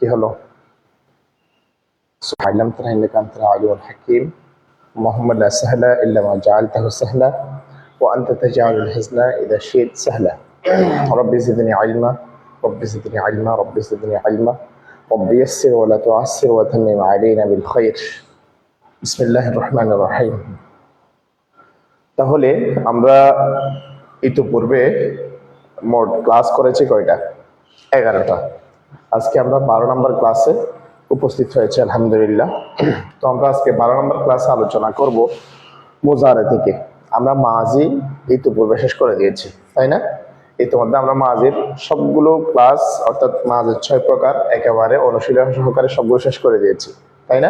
কি হলো علمتنا انك انت العليم الحكيم اللهم لا سهل الا ما جعلته سهلا وانت تجعل الحزن اذا شئت سهلا ربي زدني علما ربي زدني علما ربي زدني علما ربي يسر ولا تعسر وتمم علينا بالخير بسم الله الرحمن الرحيم তাহলে আমরা ইতিপূর্বে মোট ক্লাস করেছি কয়টা এগারোটা আজকে আমরা বারো নম্বর ক্লাসে উপস্থিত হয়েছে, আলহামদুলিল্লাহ। তো আমরা আজকে বারো নম্বর ক্লাসে আলোচনা করব মোজারে থেকে। আমরা মাঝি ইতিপূর্বে শেষ করে দিয়েছি, তাই না? ইতিমধ্যে আমরা মাঝির সবগুলো ক্লাস অর্থাৎ মাঝের ছয় প্রকার, একেবারে অনুশীলন সহকারে সবগুলো শেষ করে দিয়েছি, তাই না?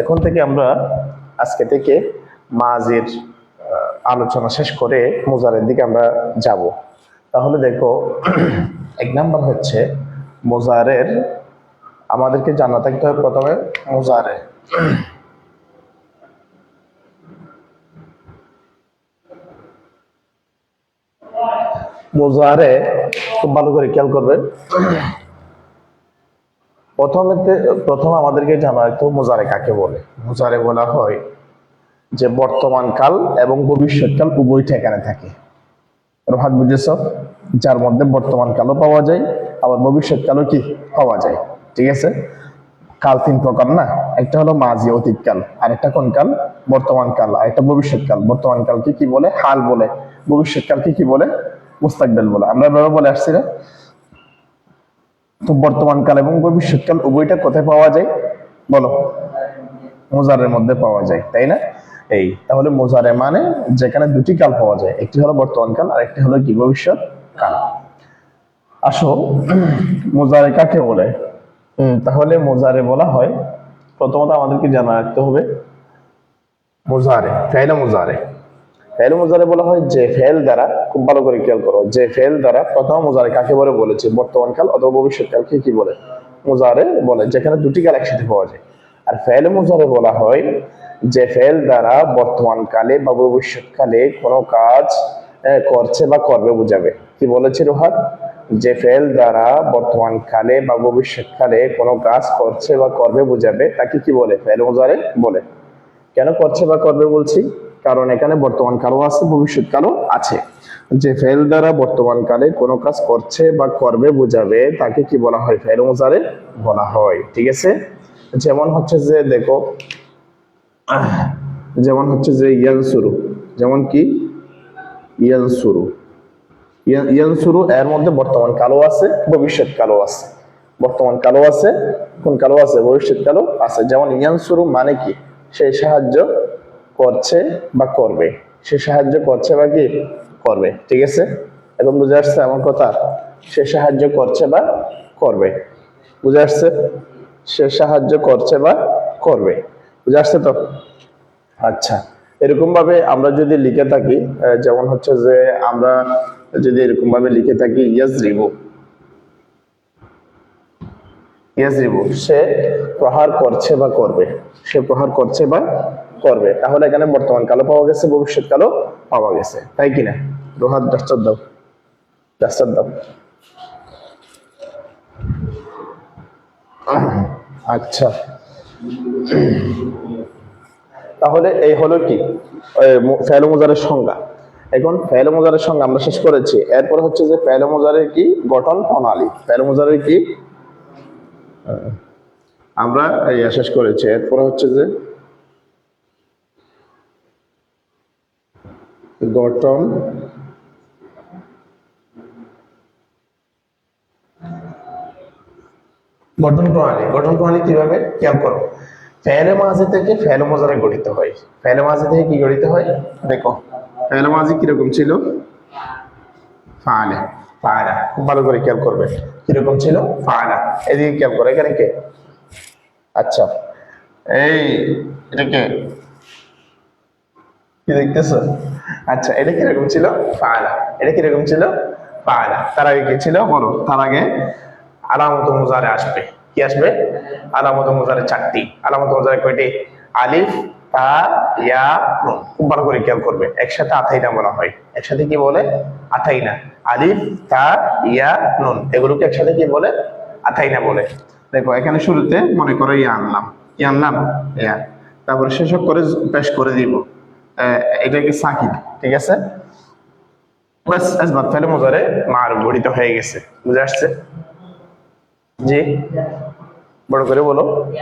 এখন থেকে আমরা আজকে থেকে মাঝির আলোচনা শেষ করে মোজারের দিকে আমরা যাব। তাহলে দেখো, এক নাম্বার হচ্ছে মোজারের, আমাদেরকে জানা থাকতে হবে প্রথমে মোজারে। মোজারে খুব ভালো করে খেয়াল করবেন। প্রথমে প্রথম আমাদেরকে জানা তো মোজারে কাকে বলে? মোজারে বলা হয় যে বর্তমান কাল এবং ভবিষ্যৎকাল উভয়টা এখানে থাকে। রহাত বুঝেছ? যার মধ্যে বর্তমান কালও পাওয়া যায় আবার ভবিষ্যৎকালও কি পাওয়া যায়? ঠিক আছে? কাল তিন প্রকার না? একটা হলো মাঝি অতীত কাল আর একটা কোন কাল? বর্তমান কাল আর একটা ভবিষ্যৎকাল বর্তমান কালকে কি বলে? হাল বলে। ভবিষ্যৎকালকে কি বলে? মুস্তাকবেল বলে। আমরা এভাবে বলে আসছি না তো বর্তমান কাল এবং ভবিষ্যৎকাল উভয়টা কোথায় পাওয়া যায়? বলো। মোজারের মধ্যে পাওয়া যায়, তাই না? এই, তাহলে মোজারে মানে যেখানে দুটি কাল পাওয়া যায়, একটি হলো বর্তমান কাল আর একটি হলো কি? ভবিষ্যৎ কাল। আসো। মোজারে কাকে বলে? তাহলে মোজারে বলা হয়, প্রথমত আমাদেরকে জানা রাখতে হবে, মোজারে ফেলে মোজারে। ফেল মোজারে বলা হয় যে ফেল দ্বারা, খুব ভালো করে খেয়াল করো, যে ফেল দ্বারা প্রথম মোজারে কাকে বলে বলেছে, বর্তমান কাল অথবা ভবিষ্যৎ কালকে কি বলে? মোজারে বলে, যেখানে দুটি কাল একসাথে পাওয়া যায়। আর ফেল মোজারে বলা হয় যে ফেল দ্বারা বর্তমান কালে বা ভবিষ্যৎকালে কোনো কাজ করছে বা করবে, বুঝাবে। কি বলেছে রোহাত যে ফেল দ্বারা বর্তমান কালে বা ভবিষ্যৎকালে কোনো কাজ করছে বা করবে বুঝাবে, তাকে কি বলে? ফেল মোজারে বলে। কেন করছে বা করবে বলছি? কারণ এখানে বর্তমান কালও আছে, ভবিষ্যৎ কালও আছে। যে ফেল দ্বারা বর্তমান কালে কোনো কাজ করছে বা করবে বোঝাবে, তাকে কি বলা হয়? ফেল মোজারে বলা হয়, ঠিক আছে? যেমন হচ্ছে যে দেখো যেমন হচ্ছে যে ইয়াল শুরু যেমন কি? ইয়াল শুরু ইয়াল শুরু এর মধ্যে বর্তমান কালো আছে, ভবিষ্যৎ কালো আছে। বর্তমান কালো আছে, কোন কালো আছে? ভবিষ্যৎ কালো আছে। যেমন ইয়ান শুরু মানে কি? সে সাহায্য করছে বা করবে। সে সাহায্য করছে বা কি? করবে। ঠিক আছে? এখন বুঝে আসছে আমার কথা? সে সাহায্য করছে বা করবে। বুঝে আসছে? সে সাহায্য করছে বা করবে। বুঝে আসছে তো? আচ্ছা। এরকম ভাবে আমরা যদি লিখে থাকি যেমন হচ্ছে যে আমরা যদি এরকম ভাবে লিখে থাকি ইয়াস রিবু সে প্রহার করছে বা করবে। সে প্রহার করছে বা করবে। তাহলে এখানে বর্তমান কালো পাওয়া গেছে, ভবিষ্যৎ কালো পাওয়া গেছে। তাই কিনা রোহাত আচ্ছা। তাহলে এই হলো কি? ফেলো মোজারের সংজ্ঞা। এখন ফেলো মোজারের সংজ্ঞা আমরা শেষ করেছি। এরপর হচ্ছে যে ফেলো মোজারের কি গঠন প্রণালী। ফেলো মোজারের কি? আমরা শেষ করেছি। এরপরে হচ্ছে যে গঠন গঠন প্রণালী। গঠন প্রণালী কীভাবে? খেয়াল করো। ফেলে মাঝে থেকে ফেলে মজারে গঠিত হয়। ফেলে মাঝে থেকে কি গঠিত হয়? দেখো। ফেলে মাঝে কীরকম ছিল? খুব ভালো করে খেয়াল করবে। কীরকম ছিল? এদিকে খেয়াল এখানে কে? আচ্ছা। এই, এটা কে? কি আচ্ছা এটা কীরকম ছিল? ফালা। এটা কীরকম ছিল? ফালা। তার আগে কি ছিল? বলো। তার আগে আলামত মুজারে আসবে। কি আসবে? আলামত মুজারে চারটি। আলামত মুজারে কয়টি? আলিফ তা ইয়া নুন খুব ভালো করে খেয়াল করবে। একসাথে আথাইনা বলা হয়। একসাথে কি বলে? আথাইনা। আলিফ তা ইয়া নুন। এগুলোকে একসাথে কি বলে? আথাইনা বলে। দেখো এখানে শুরুতে মনে করো ইয়া আনলাম। কি আনলাম ইয়া। তারপরে শেষক করে পেশ করে দিব। আহ, এটা কি সাকিব ঠিক আছে? বাস আসবাদ ফেলে মজারে মার গড়িত হয়ে গেছে। বুঝে আসছে? জি। বড় করে বলো।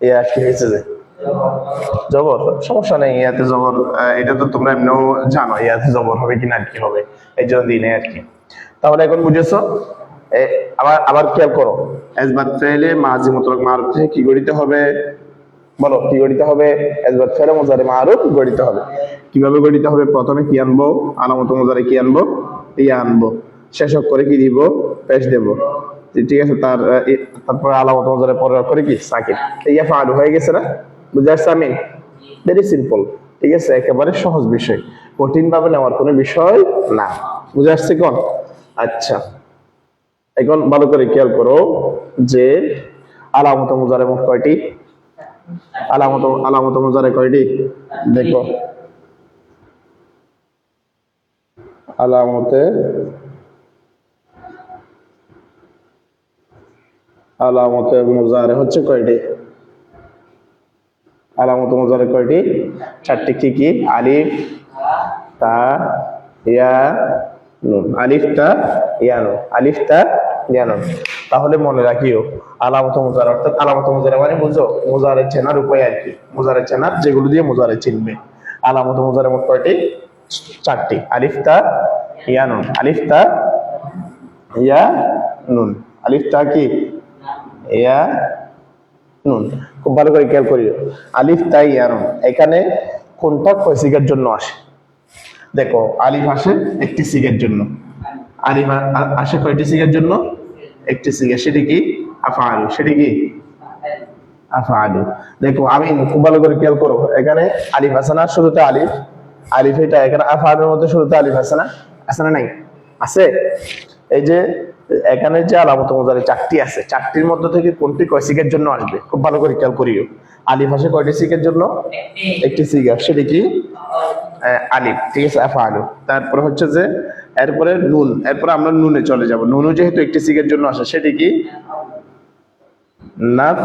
ইয়া কি হয়েছে যে? জবর? সমস্যা নেই, ইয়াতে জবর এটা তো তোমরা এমনিও জানো, ইয়াতে জবর হবে কি না কি হবে, এই জন্য দিনে আর কি। তাহলে এখন বুঝেছ? আবার আবার খেয়াল করো। এসবাত ফেলে মাঝি মতলক মারুফ থেকে কি গড়িতে হবে? বলো, কি গড়িতে হবে? এসবাত ফেলে মোজারে মারুফ গড়িতে হবে? কীভাবে গড়িতে হবে? প্রথমে কি আনব? আলামত মোজারে কি আনব? ইয়া আনব। শেষক করে কি দিব? পেশ দেব। ঠিক আছে, তার তারপরে আলামত মোজারে পরে করে কি? সাকিব। ইয়া ফালু হয়ে গেছে না? বুঝে আসছে? আমি ভেরি সিম্পল ঠিক আছে? একেবারে সহজ বিষয়। কঠিন ভাবে নেওয়ার কোনো বিষয় না। বুঝে আসছে কোন? আচ্ছা। এখন ভালো করে খেয়াল করো যে আলামত মুজারে মোট কয়টি? আলামত আলামত মুজারে কয়টি? দেখো। আলামতে আলামতে মুজারে হচ্ছে কয়টি? আলামত মুজারে কয়টি? চারটি কি কি? আলিফ, তা, ইয়া, নুন। আলিফ, তা, ইয়া, নুন। তাহলে মনে রাখিও, আলামত মুজার অর্থাৎ আলামত মুজারে মানে বুঝো মুজারে চেনার উপায় আর কি। মুজারে চেনার যেগুলো দিয়ে মুজারে চিনবে। আলামত মুজারে মোট কয়টি? চারটি। আলিফ, তা, ইয়া, নুন। আলিফ, তা, ইয়া, নুন। আলিফ, তা কি? ইয়া, নুন। খুব ভালো করে খেয়াল করিও। আলিফ, তাই নুন এখানে কোনটা কয় জন্য আসে? দেখো, আলিফ আসে একটি সিগের জন্য। আলিফ আসে কয়টি সিগের জন্য? একটি সিগা সেটি কি? আফা আলু সেটি কি? আফা আলু দেখো, আমি খুব ভালো করে খেয়াল করো। এখানে আলিফ আছে না শুরুতে আলিফ? আলিফ এটা এখানে আফা আলুর মধ্যে শুরুতে আলিফ আছে না? আছে না নাই? আছে? এই যে এখানে যে আলামত মোজারে চারটি আছে, চারটির মধ্যে থেকে কোনটি কয় সিগের জন্য আসবে? খুব ভালো করে খেয়াল করিও। আলিফ আসে কয়টি সিকের জন্য? একটি সিগা সেটি কি? আলিফ। ঠিক আছে আফআলু তারপরে হচ্ছে যে, এরপরে নুন। এরপরে আমরা নুনে চলে যাব। নুনও যেহেতু একটি সিকের জন্য আসে, সেটি কি? নাফ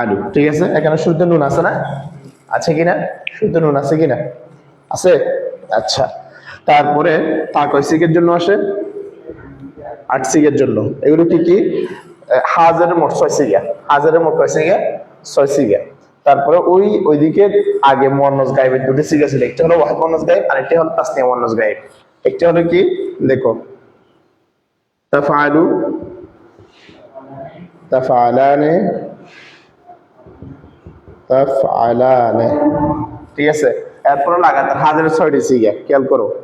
আলু ঠিক আছে, এখানে শুদ্ধ নুন আছে না? আছে কিনা শুদ্ধ নুন আছে কিনা আছে? আচ্ছা। তারপরে তা কয় সিকের জন্য আসে? আট সিগের জন্য। এগুলো কি কি? হাজারের মোট ছয় সিগা হাজারের মোট কয় সিগা ছয় সিগা তারপরে ওই, ওইদিকে আগে মন্নস গায়েবের দুটি সিগা ছিল। একটা হলো ওয়াহিদ মন্নস গায়েব, আর একটি হলো তাসনিয়া মন্নস গায়েব। একটি হলো কি? দেখো। তাফআলু। তাফআলানে। তাফআলানে। ঠিক আছে? এরপরে লাগাতার হাজারের ছয়টি সিগা খেয়াল করো।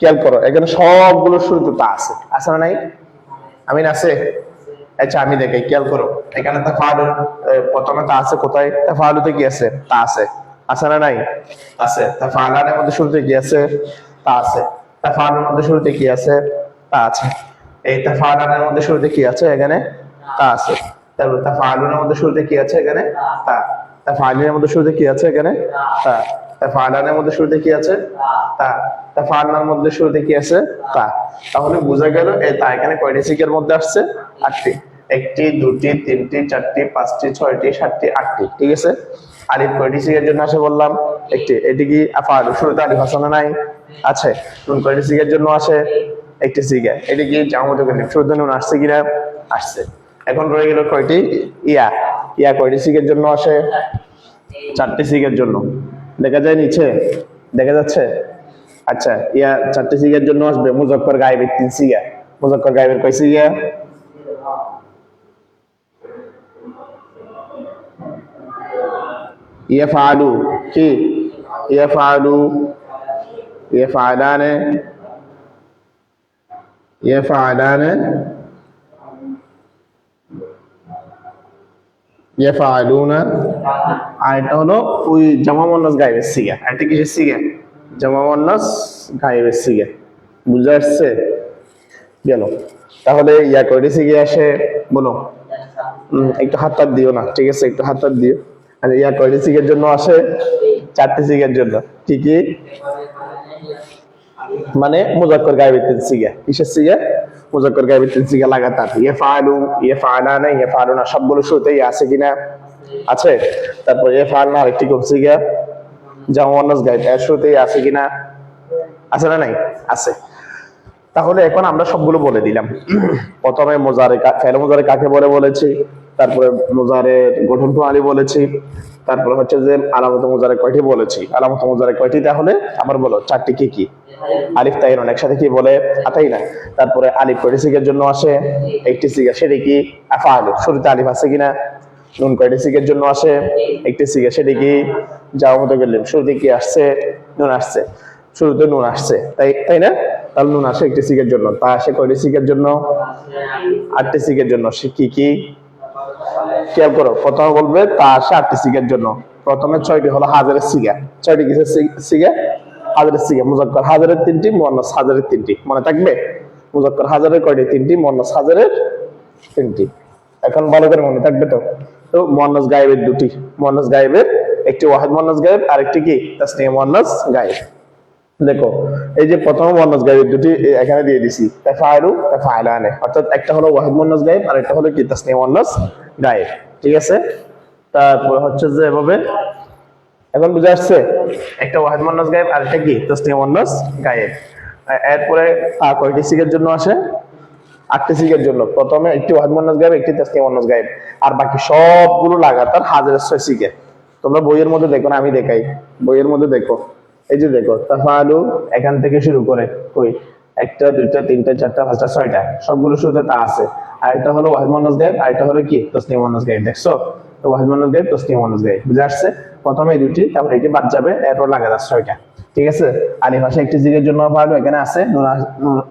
খেয়াল করো, এখানে সবগুলো শুরুতে তা আছে। আছে না নাই? আমিন আছে? আচ্ছা আমি দেখাই, খেয়াল করো। এখানে তা তাফালু প্রথমে তা আছে কোথায়? তাফালুতে কি আছে? তা আছে। আছে না নাই? আছে। তাফালানের মধ্যে শুরুতে কি আছে? তা আছে। তা তাফালুর মধ্যে শুরুতে কি আছে? তা আছে। এই তাফালানের মধ্যে শুরুতে কি আছে এখানে? তা আছে। তারপর তাফালুনের মধ্যে শুরুতে কি আছে এখানে? তা। তাফালিনের মধ্যে শুরুতে কি আছে এখানে? তা। তাফালানের মধ্যে শুরুতে কি আছে? তা। তাফালার মধ্যে শুরুতে কি আছে? তা। তাহলে বোঝা গেল এই তা এখানে কয়টি সিকের মধ্যে আসছে? আটটি। একটি, দুটি, তিনটি, চারটি, পাঁচটি, ছয়টি, সাতটি, আটটি। ঠিক আছে? আলিফ কয়টি সিকের জন্য আসে বললাম? একটি। এটি কি আফাল শুরুতে আলিফ হাসানা নাই? আছে। নুন কয়টি সিকের জন্য আসে একটি সিগা এটি কি জামত শুরুতে নুন আসছে কিনা? আসছে। এখন রয়ে গেল কয়টি? ইয়া। ইয়া কয়টি সিকের জন্য আসে? চারটি সিগের জন্য। দেখা যায় নিচে, দেখা যাচ্ছে? আচ্ছা ইয়া চারটি সিগের জন্য আসবে মুজক্কর গায়েবের তিন সিগা মুজক্কর গায়েবের কয় সিগা ইয়া ফালু কি? ইয়া ফালু ইয়া ফালানে ইয়া ফালানে ইয়াফআলুনা আর এটা হলো ওই জামা মুন্নাস গায়েবের সিগা। এটা কিসের সিগা? জামা মুন্নাস গায়েবের সিগা। বুঝা আসছে? গেল। তাহলে ইয়া কয়টি সিগে আসে বলো। একটু হাত টাত দিও না, ঠিক আছে? একটু হাত টাত দিও। আর ইয়া কয়টি সিগের জন্য আসে চারটি সিগের জন্য। কি কি? মানে মুজাক্কর গায়েবের সিগা। কিসের সিগা? মুজাক্কর গায়েবের তিন সিগা লাগাতার ইয়ে ফালু ইয়ে ফালানা ইয়ে ফালুনা সবগুলো শুরুতেই আছে কিনা? আছে? তারপর ইয়ে ফালনা আরেকটি যা জামান্নাস গায়েব এর শুরুতেই আছে কিনা? আছে না নাই? আছে। তাহলে এখন আমরা সবগুলো বলে দিলাম। প্রথমে মোজারে ফেলে মোজারে কাকে বলে বলেছি? তারপরে মোজারের গঠন প্রণালী বলেছি। তারপরে হচ্ছে যে আলামত মোজারে কয়টি বলেছি? আলামত মোজারে কয়টি? তাহলে আবার বলো, চারটি কি কি? আলিফ, তাইন একসাথে কি বলে? আতাই না তারপরে আলিফ কয়টি সিগের জন্য আসে? একটি সিগা সেটি কি? আফা আলু শুরুতে আলিফ আছে কিনা? নুন কয়টি সিগের জন্য আসে? একটি সিগা সেটি কি? যাওয়া মতো গেলেন শুরুতে কি আসছে? নুন আসছে। শুরুতে নুন আসছে। তাই তাই না? তাহলে নুন আসে একটি সিগের জন্য। তা আসে কয়টি সিগের জন্য? আটটি সিগের জন্য। সে কি কি? খেয়াল করো, প্রথমে বলবে, তা আসে আটটি সিগের জন্য। প্রথমে ছয়টি হলো হাজারের সিগা। ছয়টি কিসের সিগা? হাজারের সিগা। মুজাক্কর হাজারের তিনটি মোহান্নাস হাজারের তিনটি। মনে থাকবে? মুজাক্কর হাজারের কয়টি? তিনটি মোহান্নাস হাজারের তিনটি। এখন ভালো করে মনে থাকবে তো? তো মোহান্নাস গায়েবের দুটি। মোহান্নাস গায়েবের একটি ওয়াহিদ মোহান্নাস গায়েব আর একটি কি? তাসনিয়া মোহান্নাস গায়েব। দেখো, এই যে প্রথম মোহান্নাস গায়েবের দুটি এখানে দিয়ে দিছি। তাফাইলু তাফাইলানে। অর্থাৎ একটা হলো ওয়াহিদ মোহান্নাস গায়েব আর একটা হলো কি তাসনিয়া মোহান্নাস গায়েব ঠিক আছে? তারপরে হচ্ছে যে এভাবে। এখন বুঝে আসছে, একটা ওয়াহিদ মোহান্নাস গায়েব আর একটা কি তাসনিয়া মোহান্নাস গায়েব এরপরে কয়টি সিগের জন্য আসে? আটটি সিগের জন্য। প্রথমে একটি ওয়াহিদ মোহান্নাস গায়েব একটি তাসনিয়া মোহান্নাস গায়েব আর বাকি সবগুলো লাগাতার হাজারের ছয় সিগে তোমরা বইয়ের মধ্যে দেখো না, আমি দেখাই। বইয়ের মধ্যে দেখো। এই যে দেখো, তাফালু এখান থেকে শুরু করে, কই? একটা, দুইটা, তিনটা, চারটা, পাঁচটা, ছয়টা, সবগুলো শুরুতে তা আছে। আর একটা হলো ওয়াহিদ মোহান্নাস গায়েব আর একটা হলো কি? তসনিয়া মোহান্নাস গায়েব, দেখছ? তো ওয়াহিদ মোহান্নাস গায়েব তসনিয়া মোহান্নাস গায়েব, বুঝে আসছে? প্রথমে দুটি তারপর এটি বাদ যাবে, এরপর লাগাতার ছয়টা, ঠিক আছে? আলিফ আসে একটি জিগের জন্য ফালু এখানে আছে,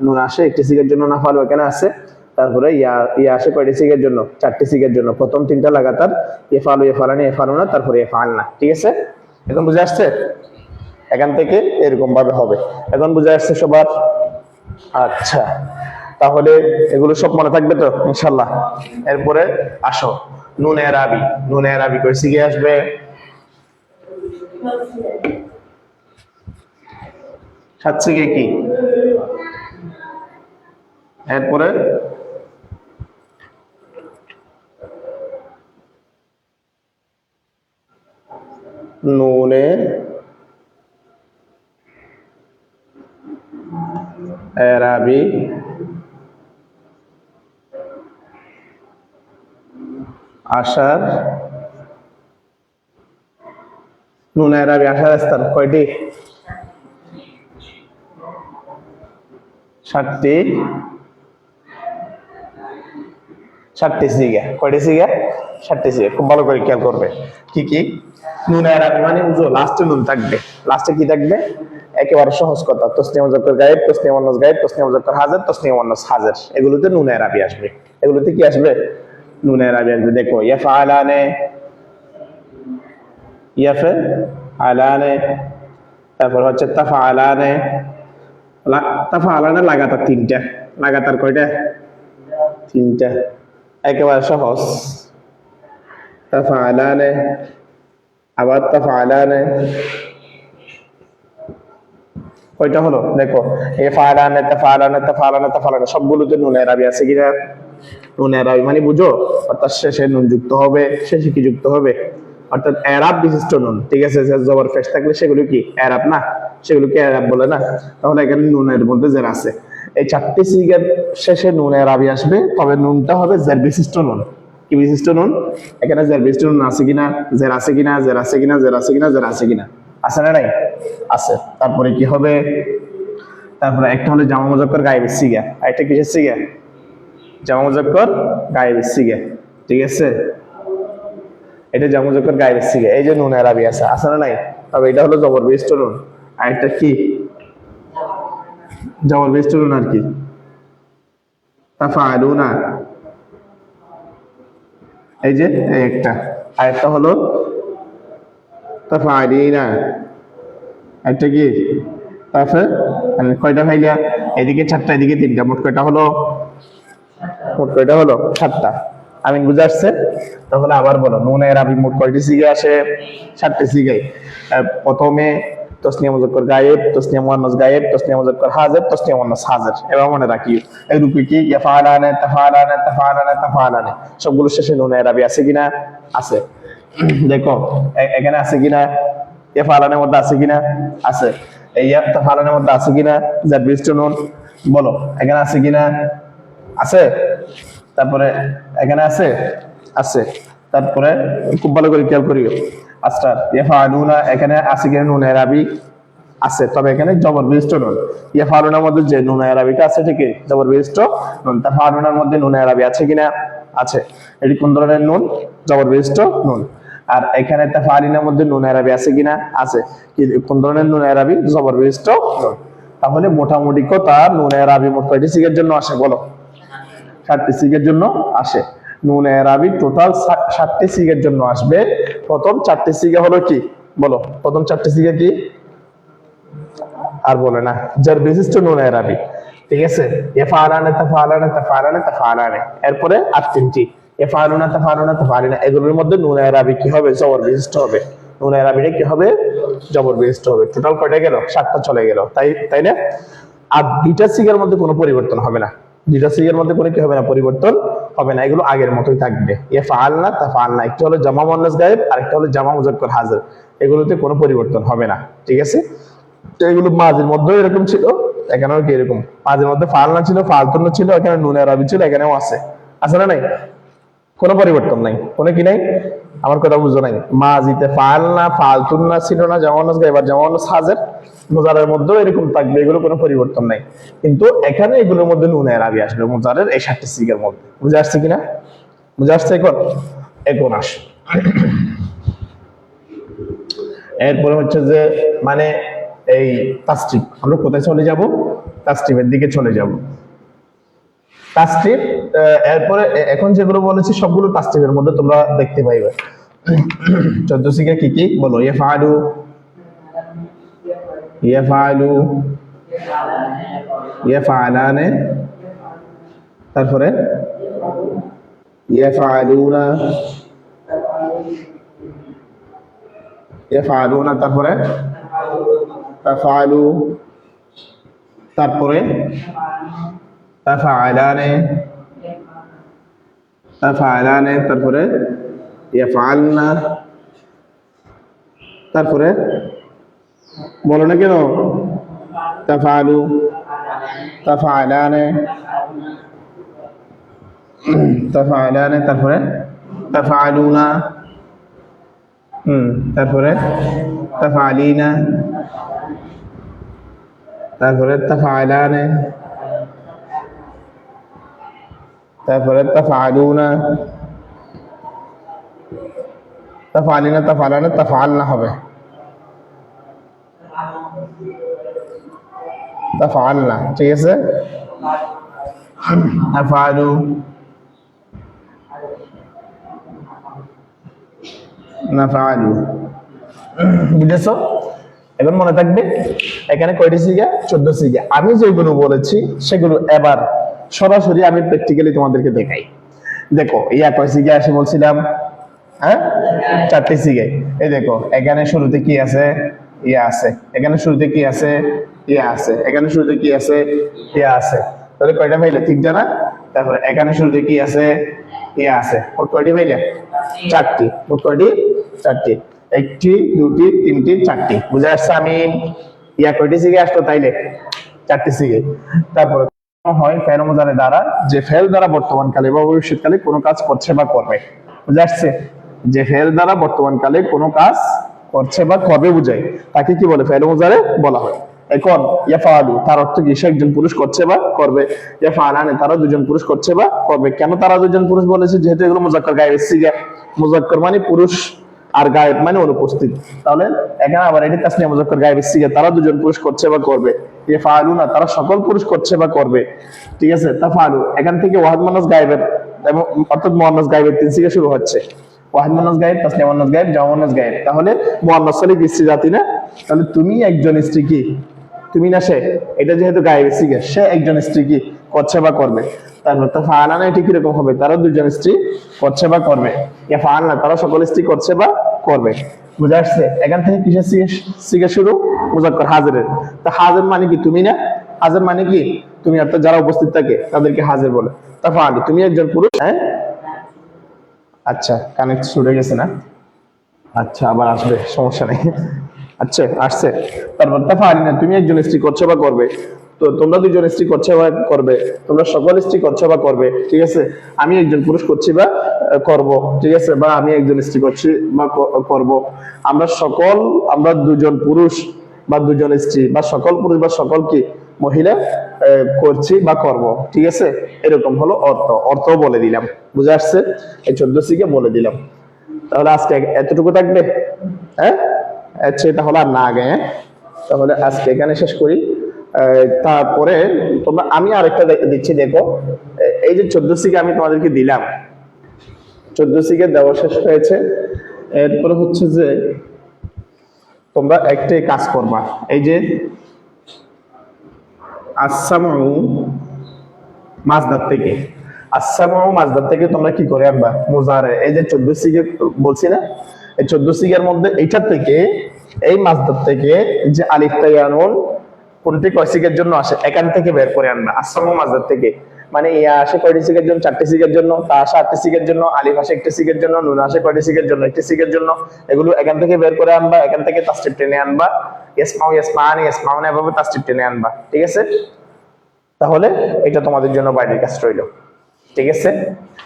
নুন আস- একটি সিগের জন্য না ফালু এখানে আছে। তারপরে ইয়া ইয়া আসে কয়টি সিগের জন্য? চারটি সিগের জন্য। প্রথম তিনটা লাগাতার, এ ফালু, এ ফালানি, এ ফালু না, তারপরে এ ফাল না, ঠিক আছে? এখন বুঝে আসছে? এখান থেকে এরকম ভাবে হবে। এখন বুঝে আসছে সবার? আচ্ছা তাহলে এগুলো সব মনে থাকবে তো ইনশাল্লাহ এরপরে আসো, নুন আরবি নুন আরবি কই শিখে আসবে? কি? এরপরে? নুনে এরাবি আশার নুন এরাবি আশার স্থান কয়টি ষাটটি ষাটটি সিগা কয়টি সিগা ষাটটি সিগা খুব ভালো করে খেয়াল করবে। কি কি? নুন এরাবি মানে উজো লাস্টে নুন থাকবে। লাস্টে কি থাকবে? একেবারে সহজ কথা। তসনিয়া মুজাক্কর গায়েব তসনিয়া মুন্নাস গায়েব তসনিয়া মুজাক্কর হাজার তসনিয়া মুন্নাস হাজার। এগুলোতে নুন এরাবি আসবে। এগুলোতে কি আসবে? নুন এরাবি আসবে। দেখো, ইয়াফআলানে ইয়াফে আলানে তারপর হচ্ছে তাফআলানে, লা- তাফআলানে লাগাতার তিনটা। লাগাতার কয়টা? তিনটা। একেবারে সহজ। তাফআলানে, আবার তাফআলানে কয়টা হলো? দেখো, এ ফালানে তাফালানে তাফালানে তাফালানে সবগুলোতে নুনের রাবি আছে কিনা? নুনের রাবি মানে বুঝো? অর্থাৎ শেষে নুন যুক্ত হবে, শেষে কি যুক্ত হবে? অর্থাৎ এরাব বিশিষ্ট নুন, ঠিক আছে? জবর ফেস থাকলে সেগুলো কি? এরাব না? সেগুলোকে এরাব বলে না? তাহলে এখানে নুনের মধ্যে জের আছে। এই চারটি সিগের শেষে নুনের রাবি আসবে, তবে নুনটা হবে জের বিশিষ্ট নুন। কি বিশিষ্ট নুন? এখানে জের বিশিষ্ট নুন আছে কিনা? জের আছে কিনা? জের আছে কিনা? জের আছে কিনা? জের আছে কিনা? আছে না নাই? আছে। তারপরে কি হবে? তারপরে একটা হলো জামা মুজাক্কর গায়েবের সিগা। একটা কিসের সিগা? জামা মুজাক্কর গায়েবের সিগা। ঠিক আছে? এটা জামা মুজাক্কর গায়েবের সিগা। এই যে নুন আরবি আছে। আছে না নাই? তবে এটা হলো জবর বিশিষ্ট নুন। আর একটা কি? বিশিষ্ট নুন আর কি? তাফালুনা এই যে, এই একটা। আরেকটা হলো তাফালিনা একটা কি? তারপরে মানে কয়টা ভাইলা এদিকে চারটা এদিকে তিনটা। মোট কয়টা হলো? মোট কয়টা হলো? সাতটা। আমিন বুঝে আসছে? তাহলে আবার বলো। নুনের আবি মোট কয়টি সিগে আসে? সাতটি সিগে। প্রথমে তসনিয়া মুজাক্কর গায়েব, তসনিয়া মুয়ান্নাস গায়েব, তসনিয়া মুজাক্কর হাজির তসনিয়া মুয়ান্নাস হাজির। এবার মনে রাখি, এই রূপে কি? ইয়াফালানে তাফালানে তাফালানে তাফালানে। সবগুলো শেষে নুনের আবি আছে কিনা? আছে। দেখো এখানে আছে কিনা? এ ফালানের মধ্যে আছে কিনা? আছে। এই তাফালানের মধ্যে আছে কিনা? জাদ বিষ্ট নুন, বলো, এখানে আছে কিনা? আছে। তারপরে এখানে আছে? আছে। তারপরে খুব ভালো করে খেয়াল করিও। আচ্ছা ইয়াফালুনা এখানে আছে কিনা নুন এরাবি আছে। তবে এখানে জবর বিষ্ট নুন। ইয়াফালুনার মধ্যে যে নুন এরাবিটা আছে ঠিকই জবর বিষ্ট নুন। তাফালুনার মধ্যে নুন এরাবি আছে কিনা? আছে। এটি কোন ধরনের নুন? জবর বিষ্ট নুন। আর এখানে তাফালিনের মধ্যে নুন এরাবি আছে কিনা? আছে। কোন ধরনের নুন এরাবি জবর বিষ্ট তাহলে মোটামুটি কথা নুন এরাবি মোট কয়টি সিগের জন্য আসে, বলো? ষাটটি সিগের জন্য আসে। নুন এরাবি টোটাল ষাটটি সিগের জন্য আসবে। প্রথম চারটি সিগে হলো কি? বলো, প্রথম চারটি সিগে কি? আর বলে না, যার বিশিষ্ট নুন এরাবি ঠিক আছে? এফালানে তাফালানে তাফালানে তাফালানে এরপরে আর তিনটি। এগুলোর মধ্যে নুন কি হবে? জবর বিশিষ্ট হবে। নুন কি হবে? জবর বিশিষ্ট হবে। টোটাল কয়টা গেল? সাতটা চলে গেল। তাই তাই না? আর দুইটা মধ্যে কোনো পরিবর্তন হবে না। দুইটা মধ্যে কোনো কি হবে না? পরিবর্তন হবে না। এগুলো আগের মতোই থাকবে। এ ফাল না তা ফাল না একটা হলো জামা মন্নাস গায়েব আর একটা হলো জামা মুজাক্কর হাজির। এগুলোতে কোনো পরিবর্তন হবে না। ঠিক আছে? তো এগুলো মাঝের মধ্যেও এরকম ছিল। এখানেও কি এরকম? মাঝের মধ্যে ফাল না ছিল ফালতুন ছিল, এখানে নুনের আরবি ছিল, এখানেও আছে। আছে না নাই? কোনো পরিবর্তন নাই। কোনো কি নাই? আমার কথা বুঝো নাই। মাজিতে ফাল না, ফালতুন না ছিল না, যেমন এবার যেমন হাজের মোজারের মধ্যেও এরকম থাকবে, এগুলো কোনো পরিবর্তন নাই। কিন্তু এখানে এগুলোর মধ্যে নুনের আবি আসবে, মোজারের এই ষাটটি সিগের মধ্যে। বুঝে আসছে কিনা? বুঝে আসছে এখন? এখন আস। এরপরে হচ্ছে যে মানে এই তাস্ট্রিপ আমরা কোথায় চলে যাব? তাস্ট্রিপের দিকে চলে যাব। তাস্ট্রিপ এরপরে এখন যেগুলো বলেছি সবগুলো তাস্ট্রিপের মধ্যে তোমরা দেখতে পাইবে। চোদ্দ কি কি? বলো ইয়ে ফালু ইয়ে ফালু ইয়ে ফালানে তারপরে ইয়ে ফালুনা ফালুনা তারপরে তাফালু তারপরে তাফালানে তাফালানে তারপরে ইয়াফালনা তারপরে বলো না কেন তাফালু তাফালানে তাফালানে তারপরে তাফালুনা হুম তারপরে তাফালিনা তারপরে তাফালানে তারপরে তাফালুনা তাফালিনা তাফালানা তাফালনা হবে তাফালনা ঠিক আছে তাফালু নাফালু বুঝেছ? এখন মনে থাকবে, এখানে কয়টি সিগা চোদ্দ সিগা আমি যেগুলো বলেছি, সেগুলো এবার সরাসরি আমি প্র্যাকটিক্যালি তোমাদেরকে দেখাই। দেখো ইয়া কয় সিগা আসে বলছিলাম? হ্যাঁ? চারটি সিগে এই দেখো এখানে শুরুতে কি আছে? ইয়া আছে। এখানে শুরুতে কি আছে? ইয়া আছে। এখানে শুরুতে কি আছে? ইয়া আছে। তাহলে কয়টা পাইলে? তিনটা না? তারপরে এখানে শুরুতে কি আছে? ইয়া আছে। মোট কয়টি পাইলে? চারটি। মোট কয়টি? চারটি। একটি দুটি তিনটি চারটি। বুঝে আসছে আমি? ইয়া কয়টি সিগে আসলো তাইলে? চারটি সিগে তারপরে হয় দ্বারা, যে ফেল দ্বারা বর্তমানকালে বা ভবিষ্যৎকালে কোনো কাজ করছে বা করবে। বুঝে যে ফেল দ্বারা বর্তমানকালে কোনো কাজ করছে বা করবে তাকে কি বলে? বলা হয়। এখন তার অর্থ কি? একজন পুরুষ করছে বা করবে। তারা দুজন পুরুষ করছে বা করবে। কেন তারা দুজন পুরুষ বলেছে? যেহেতু এগুলো মুজাক্কর গায়েবের সিগা। মুজাক্কর মানে পুরুষ আর গায়েব মানে অনুপস্থিত। তাহলে, এখানে আবার এটি তাসনিয়া মুজাক্কর গায়েবের সিগা। তারা দুজন পুরুষ করছে বা করবে। ইয়াফালুনা তারা সকল পুরুষ করছে বা করবে। ঠিক আছে? তাফালু এখান থেকে ওয়াহাদ মানাস গায়েবের এবং অর্থাৎ মোহান্নাস গায়েবের তিন থেকে শুরু হচ্ছে। ওয়াহিদ মোহান্নাস গায়েব, তাসলিম মোহান্নাস গায়েব, জামা গায়েব। তাহলে মোহান্নাস সলিক স্ত্রী জাতি না? তাহলে তুমি একজন স্ত্রী কি? তুমি না সে? এটা যেহেতু গায়েবের সিগা সে একজন স্ত্রী কি? করছে বা করবে। তারপর তো ফানা না এটা কীরকম হবে? তারা দুজন স্ত্রী করছে বা করবে। ইয়া ফান না তারা সকল স্ত্রী করছে বা করবে। বুঝা আসছে? এখান থেকে কিসের সিগে শুরু? মুজাক্কর হাজিরের। তা হাজির মানে কি? তুমি না? হাজির মানে কি? তুমি অর্থাৎ যারা উপস্থিত থাকে, তাদেরকে হাজির বলে। তা ফানি তুমি একজন পুরুষ হ্যাঁ? আচ্ছা কানেক্ট ছুটে গেছে না? আচ্ছা আবার আসবে, সমস্যা নেই। আচ্ছা আসছে। তারপর তা পারি না, তুমি একজন স্ত্রী করছ বা করবে? তো তোমরা দুজন স্ত্রী করছে বা করবে? তোমরা সকল স্ত্রী করছে বা করবে, ঠিক আছে? আমি একজন পুরুষ করছি বা করব, ঠিক আছে? বা আমি একজন স্ত্রী করছি বা করব। আমরা সকল, আমরা দুজন পুরুষ বা দুজন স্ত্রী বা সকল পুরুষ বা সকল কি? মহিলা করছি বা করব, ঠিক আছে? এরকম হলো অর্থ। অর্থও বলে দিলাম। বুঝে আসছে? এই চোদ্দ সিকে বলে দিলাম। তাহলে আজকে এতটুকু থাকবে? হ্যাঁ? আচ্ছা এটা হলো আর না আগে হ্যাঁ? তাহলে আজকে এখানে শেষ করি। তারপরে তোমরা, আমি আরেকটা দিচ্ছি, দেখো। এই যে চোদ্দ সিকে আমি তোমাদেরকে দিলাম। চোদ্দ সিকে দেওয়া শেষ হয়েছে। এরপরে হচ্ছে যে তোমরা একটাই কাজ করবা। এই যে আসামু মাছদার থেকে। আসামু মাছদার থেকে তোমরা কি করে আনবা? মুজারে। এই যে চোদ্দ সিগে বলছি না? এই চোদ্দ সিগের মধ্যে এইটার থেকে, এই মাছদার থেকে যে আলিফ তাইয়ানুন কোনটি কয় সিগের জন্য আসে? এখান থেকে বের করে আনবা। আশ্রম মাছদার থেকে। মানে ইয়া আসে কয়টি সিগের জন্য? চারটি সিগের জন্য। তা আসে আটটি সিগের জন্য। আলিফ আসে একটি সিগের জন্য। নুন আসে কয়টি সিগের জন্য? একটি সিগের জন্য। এগুলো এখান থেকে বের করে আনবা। এখান থেকে তাস্তির টেনে আনবা। ইসমাউ ইসমান ইসমাউন এভাবে তাস্তির টেনে আনবা। ঠিক আছে? তাহলে এটা তোমাদের জন্য বাইরের কাজ রইল। ঠিক আছে?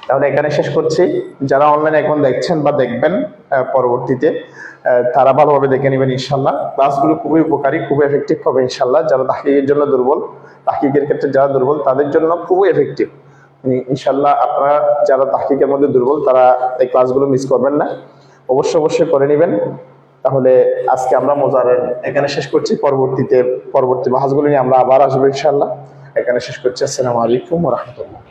তাহলে এখানে শেষ করছি। যারা অনলাইনে এখন দেখছেন বা দেখবেন পরবর্তীতে তারা ভালোভাবে দেখে নেবেন ইনশাল্লাহ ক্লাসগুলো খুবই উপকারী, খুবই এফেক্টিভ হবে ইনশাল্লাহ যারা তাহকিকের জন্য দুর্বল, তাহকিকের ক্ষেত্রে যারা দুর্বল, তাদের জন্য খুবই এফেক্টিভ ইনশাল্লাহ আপনারা যারা তাহকিকের মধ্যে দুর্বল, তারা এই ক্লাসগুলো মিস করবেন না। অবশ্যই অবশ্যই করে নেবেন। তাহলে আজকে আমরা মোজারের এখানে শেষ করছি। পরবর্তীতে, পরবর্তী বাহাজগুলো নিয়ে আমরা আবার আসব ইনশাল্লাহ এখানে শেষ করছি। আসসালামু আলাইকুম রহমতুল্লাহ।